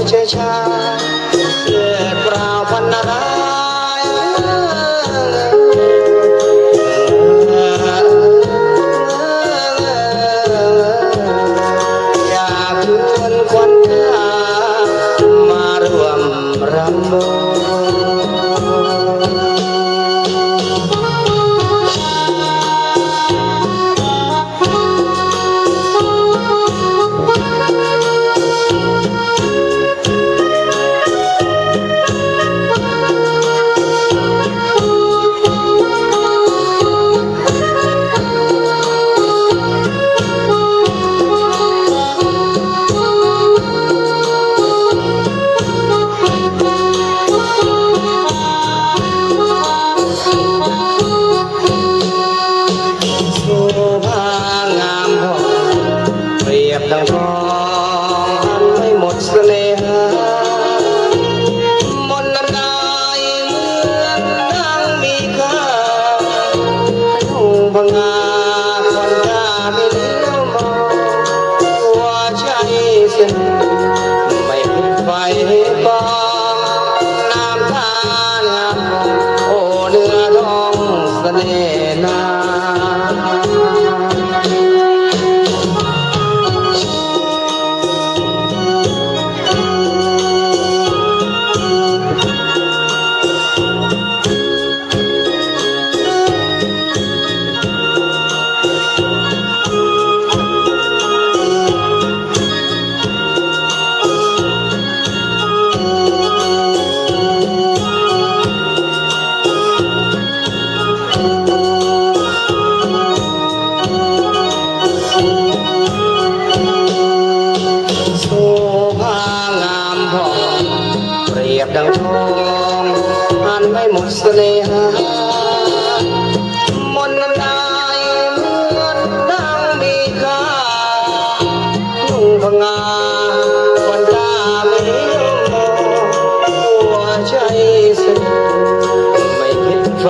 世界上ียบดังทองไม่หมดเสน่หามนต์นั้นได้เหมือนดังมีค่าทุ่งพังงาจคนตาไม่เลี้ยวมองว่าใช่เส้นไม่มีไฟฟองน้ำตาลโอ้เนื้อทองเสน่ห์ องอ่นไม่หมดเสน่หามนลายเหมือนดังบีลานุ่งพงาวันตาไม่ลยวมหัวใจสั่ไม่คิดไฟ